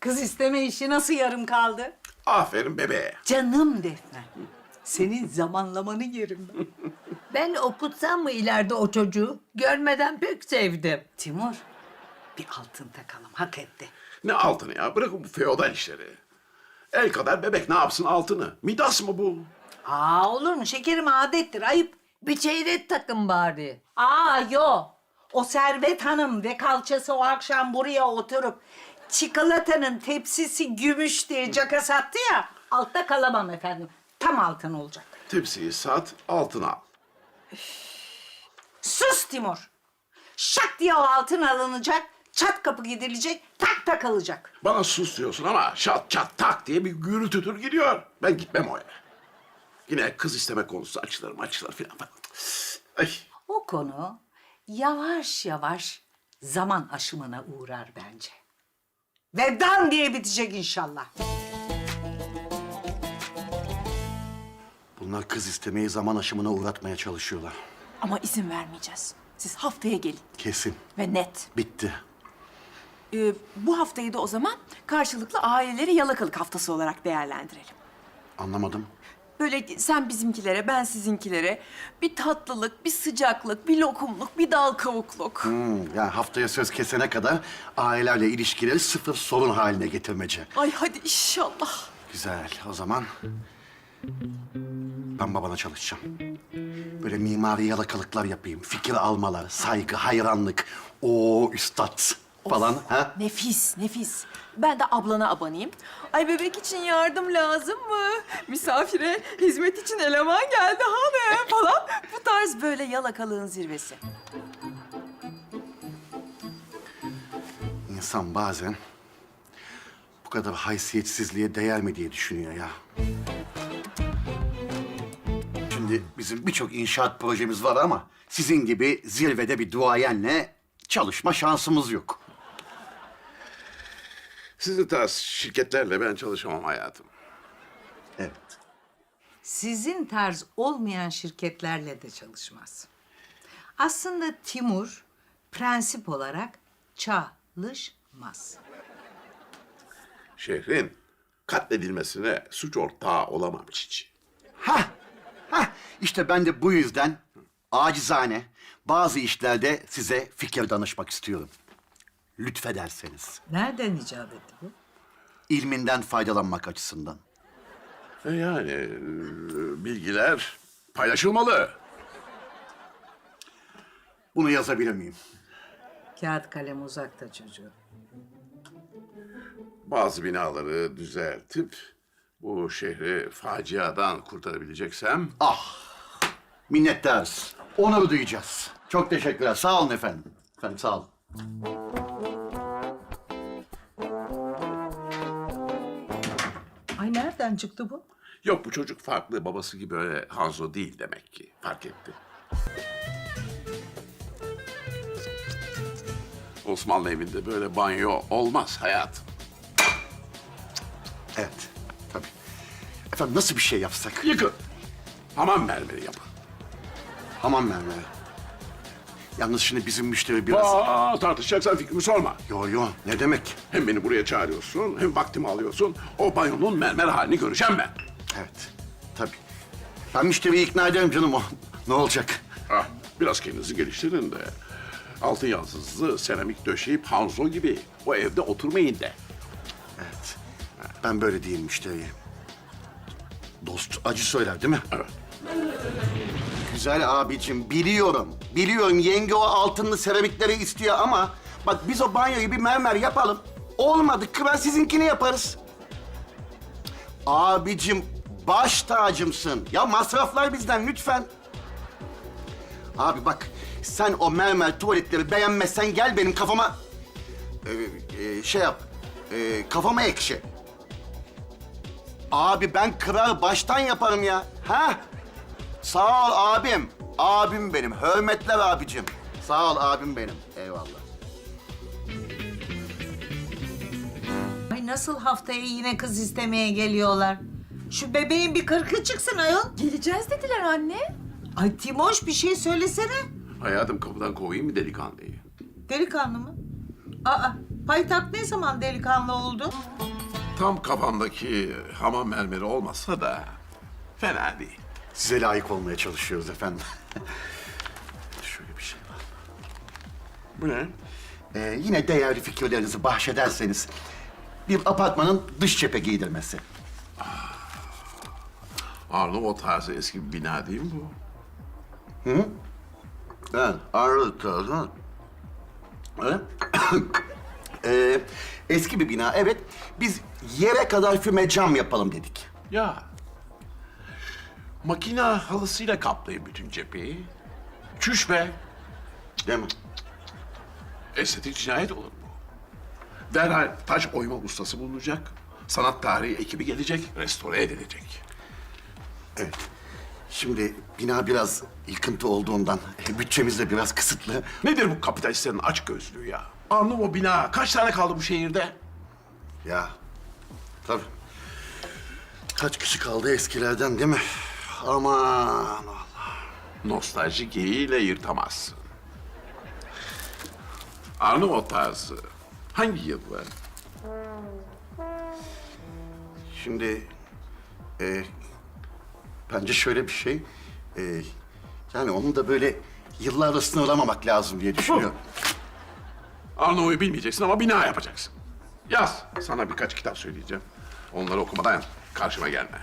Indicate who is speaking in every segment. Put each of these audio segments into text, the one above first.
Speaker 1: Kız isteme işi nasıl yarım kaldı?
Speaker 2: Aferin bebeğe.
Speaker 1: Canım Defne. Senin zamanlamanı yerim ben.
Speaker 3: Ben okutsam mı ileride o çocuğu? Görmeden pek sevdim.
Speaker 1: Timur, bir altın takalım. Hak etti.
Speaker 2: Ne altını ya? Bırakın bu feodal işleri. El kadar bebek ne yapsın altını? Midas mı bu?
Speaker 1: Aa olur mu? Şekerim adettir. Ayıp.
Speaker 3: Bir çeyrek takın bari.
Speaker 1: Aa yo. O Servet Hanım ve kalçası o akşam buraya oturup çikolatanın tepsisi gümüş diye caka sattı ya. Altta kalamam efendim. Tam altın olacak.
Speaker 2: Tepsiyi sat, altını al.
Speaker 1: Sus Timur. Şak diye o altın alınacak. Çat kapı gidilecek. Tak takılacak.
Speaker 2: Bana sus diyorsun ama şat çat tak diye bir gürültütür gidiyor. Ben gitmem o eve. Yine kız isteme konusu açılır mı açılır filan falan. Ay.
Speaker 1: O konu yavaş yavaş zaman aşımına uğrar bence. Ve dan diye bitecek inşallah.
Speaker 4: Bunlar kız istemeyi zaman aşımına uğratmaya çalışıyorlar.
Speaker 5: Ama izin vermeyeceğiz. Siz haftaya gelin
Speaker 4: Kesin.
Speaker 5: ve net.
Speaker 4: Bitti.
Speaker 5: Ee, bu haftayı da o zaman karşılıklı aileleri yalakalık haftası olarak değerlendirelim.
Speaker 4: Anlamadım.
Speaker 5: Böyle sen bizimkilere, ben sizinkilere bir tatlılık, bir sıcaklık, bir lokumluk, bir dal kavukluk.
Speaker 4: Hmm, yani haftaya söz kesene kadar ailelerle ilişkileri sıfır sorun haline getirmece.
Speaker 5: Ay hadi inşallah.
Speaker 4: Güzel. O zaman ben babana çalışacağım. Böyle mimari yalakalıklar yapayım. Fikir almalar, saygı, hayranlık. O üstad falan. Ha?
Speaker 5: Nefis, nefis. Ben de ablana abanayım. Ay bebek için yardım lazım mı? Misafire hizmet için eleman geldi hanım falan. Bu tarz böyle yalakalığın zirvesi.
Speaker 4: İnsan bazen bu kadar haysiyetsizliğe değer mi diye düşünüyor ya. Şimdi bizim birçok inşaat projemiz var ama sizin gibi zirvede bir duayenle çalışma şansımız yok.
Speaker 2: Sizin tarz şirketlerle ben çalışamam hayatım.
Speaker 4: Evet.
Speaker 1: Sizin tarz olmayan şirketlerle de çalışmaz. Aslında Timur prensip olarak çalışmaz.
Speaker 2: Şehrin katledilmesine suç ortağı olamam Çiçi.
Speaker 4: Ha, ha. İşte ben de bu yüzden acizane bazı işlerde size fikir danışmak istiyorum. Lütfederseniz.
Speaker 1: Nereden icat etti bu?
Speaker 4: ilminden faydalanmak açısından.
Speaker 2: E yani e, bilgiler paylaşılmalı.
Speaker 4: Bunu yazabilir miyim?
Speaker 1: Kağıt kalem uzakta çocuğu.
Speaker 2: Bazı binaları düzeltip bu şehri faciadan kurtarabileceksem
Speaker 4: Minnettarız. Onur duyacağız. Çok teşekkürler. Sağ olun efendim. Efendim sağ olun.
Speaker 1: Nereden çıktı bu?
Speaker 2: yok bu çocuk farklı babası gibi öyle Hanzo değil demek ki fark etti. Osmanlı evinde böyle banyo olmaz hayatım.
Speaker 4: Evet. Tabii. Efendim nasıl bir şey yapsak?
Speaker 2: Yıkın. Hamam mermeri yapın.
Speaker 4: Hamam mermeri. Yalnız şimdi bizim müşteri biraz...
Speaker 2: Aa, tartışacaksan fikrimi sorma.
Speaker 4: Yo yo ne demek?
Speaker 2: Hem beni buraya çağırıyorsun hem vaktimi alıyorsun. O banyonun mermer halini göreceğim ben.
Speaker 4: Evet. Tabii. Ben müşteriyi ikna ederim canım o. Ne olacak?
Speaker 2: Ah, biraz kendinizi geliştirin de. Altın yaldızlı seramik döşeyip Hanzo gibi o evde oturmayın de.
Speaker 4: Evet. Ben böyle diyeyim müşteriye. Dost acı söyler değil mi?
Speaker 2: Evet.
Speaker 4: Güzel abicim biliyorum. Biliyorum yenge o altınlı seramikleri istiyor ama... Bak biz o banyoyu bir mermer yapalım. Olmadı ben sizinkini yaparız. Abicim baş tacımsın. Ya masraflar bizden lütfen. Abi bak sen o mermer tuvaletleri beğenmezsen gel benim kafama... Ee, e, şey yap. Ee, kafama ekşi. Abi ben kırar baştan yaparım ya. Ha? Sağ ol abim. Abim benim. Hürmetler abicim. Sağ ol abim benim. Eyvallah.
Speaker 1: Ay nasıl haftaya yine kız istemeye geliyorlar? Şu bebeğin bir kırkı çıksın ayol.
Speaker 5: Geleceğiz dediler anne.
Speaker 1: Ay Timoş bir şey söylesene.
Speaker 2: Hayatım kapıdan kovayım mı delikanlıyı?
Speaker 1: Delikanlı mı? Aa Paytak ne zaman delikanlı oldu?
Speaker 2: Tam kafamdaki hamam mermeri olmasa da fena değil.
Speaker 4: Size layık olmaya çalışıyoruz efendim. Şöyle bir şey var.
Speaker 2: Bu ne?
Speaker 4: Ee, yine değerli fikirlerinizi bahşederseniz bir apartmanın dış cephe giydirmesi.
Speaker 2: Arnavut tarzı eski bir bina değil mi bu?
Speaker 4: Evet, Arnavut tarzı. Evet. ee, eski bir bina, evet. Biz yere kadar füme cam yapalım dedik.
Speaker 2: Ya. Makina halısıyla kaplayın bütün cepheyi. Çüş be.
Speaker 4: Değil mi?
Speaker 2: Estetik cinayet olur bu. Derhal taş oyma ustası bulunacak. Sanat tarihi ekibi gelecek, restore edilecek.
Speaker 4: Evet. Şimdi bina biraz yıkıntı olduğundan bütçemiz de biraz kısıtlı.
Speaker 2: Nedir bu kapitalistlerin aç gözlüğü ya? Arnavo bina kaç tane kaldı bu şehirde?
Speaker 4: Ya tabii. Kaç kişi kaldı eskilerden değil mi? Aman
Speaker 2: Nostalji geyiğiyle yırtamazsın. Arnavut tarzı hangi yıllar?
Speaker 4: Şimdi e, bence şöyle bir şey. E, yani onu da böyle yıllarla sınırlamamak lazım diye düşünüyorum.
Speaker 2: Arnavut'u bilmeyeceksin ama bina yapacaksın. Yaz. Sana birkaç kitap söyleyeceğim. Onları okumadan karşıma gelme.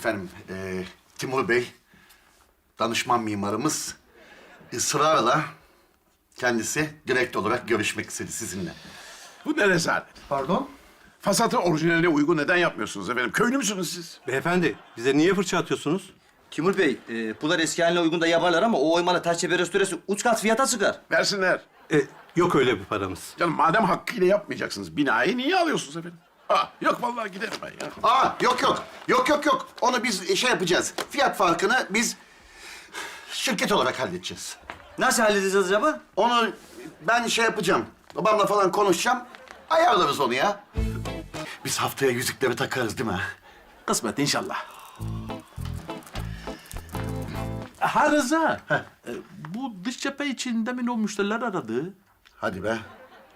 Speaker 4: Efendim e, Timur Bey, danışman mimarımız ısrarla kendisi direkt olarak görüşmek istedi sizinle.
Speaker 2: Bu ne rezalet?
Speaker 6: Pardon?
Speaker 2: Fasatı orijinaline uygun neden yapmıyorsunuz efendim? Köylü müsünüz siz?
Speaker 6: Beyefendi, bize niye fırça atıyorsunuz?
Speaker 7: Timur Bey, e, pular eski haline uygun da yaparlar ama o oymalı taş çepe restoresi uç kat fiyata çıkar.
Speaker 2: Versinler.
Speaker 6: E, yok öyle bir paramız.
Speaker 2: Canım madem hakkıyla yapmayacaksınız binayı niye alıyorsunuz efendim? Ha, yok vallahi giderim ben ya.
Speaker 4: Aa yok yok. Yok yok yok. Onu biz şey yapacağız. Fiyat farkını biz şirket olarak halledeceğiz.
Speaker 7: Nasıl halledeceğiz acaba?
Speaker 4: Onu ben şey yapacağım. Babamla falan konuşacağım. Ayarlarız onu ya. Biz haftaya yüzükleri takarız değil mi?
Speaker 2: Kısmet inşallah. Ha Rıza, e, bu dış cephe için demin o müşteriler aradı.
Speaker 4: Hadi be.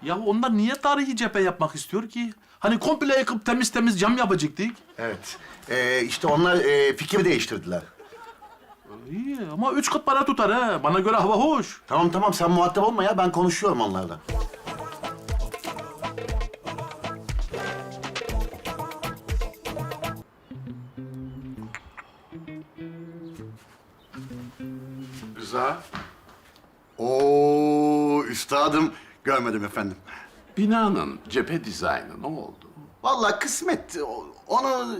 Speaker 8: Ya onlar niye tarihi cephe yapmak istiyor ki? Hani komple yıkıp temiz temiz cam yapacaktık.
Speaker 4: Evet. Ee, işte onlar e, fikir değiştirdiler.
Speaker 8: İyi ama üç kat para tutar ha. Bana göre hava hoş.
Speaker 4: Tamam tamam sen muhatap olma ya. Ben konuşuyorum onlarla.
Speaker 2: Rıza,
Speaker 4: Oo üstadım. Görmedim efendim.
Speaker 2: Binanın cephe dizaynı ne oldu?
Speaker 4: Vallahi kısmet. O- Onu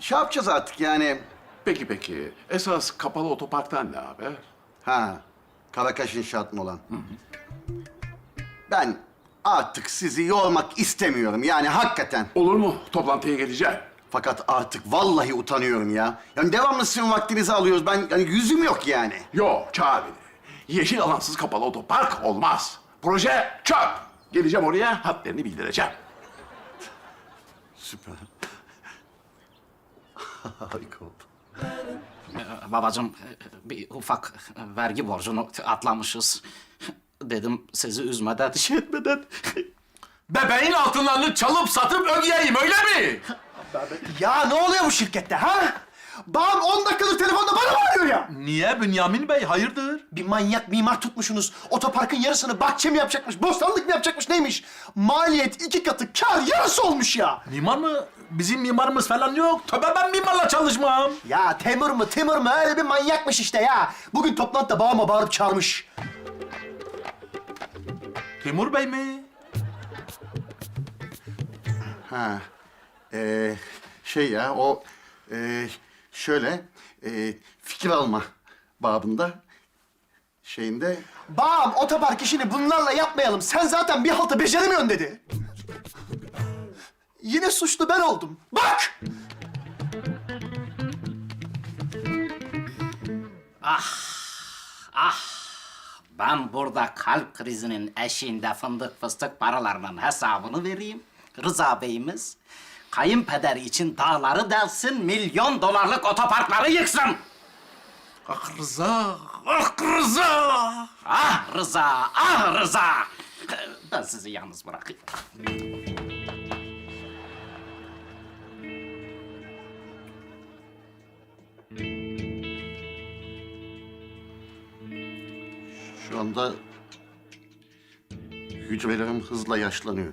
Speaker 4: şey yapacağız artık yani.
Speaker 2: Peki peki, esas kapalı otoparktan ne haber?
Speaker 4: Ha, Karakaş İnşaat mı olan? Ben artık sizi yormak istemiyorum yani hakikaten.
Speaker 2: Olur mu? Toplantıya geleceğim.
Speaker 4: Fakat artık vallahi utanıyorum ya. Yani devamlı sizin vaktinizi alıyoruz. Ben yani yüzüm yok yani.
Speaker 2: Yo, çağır beni. Yeşil alansız kapalı otopark olmaz. Proje çöp. Geleceğim oraya, hatlarını bildireceğim.
Speaker 4: Süper. Harika oldu.
Speaker 9: Babacığım bir ufak vergi borcunu atlamışız. Dedim sizi üzmeden, şey etmeden.
Speaker 8: Bebeğin altınlarını çalıp satıp ödeyeyim öyle mi?
Speaker 10: Ya ne oluyor bu şirkette ha? Babam 10 dakikadır telefonda bana mı arıyor ya?
Speaker 8: Niye Bünyamin Bey hayırdır?
Speaker 10: Bir manyak mimar tutmuşsunuz. Otoparkın yarısını bahçe mi yapacakmış, bostanlık mı yapacakmış neymiş? Maliyet iki katı, kar yarısı olmuş ya.
Speaker 8: Mimar mı? Bizim mimarımız falan yok. Tabii ben mimarla çalışmam.
Speaker 10: Ya Temur mu, Timur mu öyle bir manyakmış işte ya. Bugün toplantıda babama bağırıp çağırmış.
Speaker 8: Timur Bey mi?
Speaker 4: Ha, ee, şey ya o ee, şöyle ee, fikir alma babında şeyinde
Speaker 10: Babam otopark işini bunlarla yapmayalım. Sen zaten bir halta beceremiyorsun dedi. Yine suçlu ben oldum. Bak!
Speaker 9: Ben burada kalp krizinin eşiğinde fındık fıstık paralarının hesabını vereyim. Rıza Bey'imiz kayınpeder için dağları delsin, milyon dolarlık otoparkları yıksın.
Speaker 8: Ah Rıza, ah Rıza!
Speaker 9: Ah Rıza, ah Rıza! Ben sizi yalnız bırakayım.
Speaker 4: Şu anda hücrelerim hızla yaşlanıyor.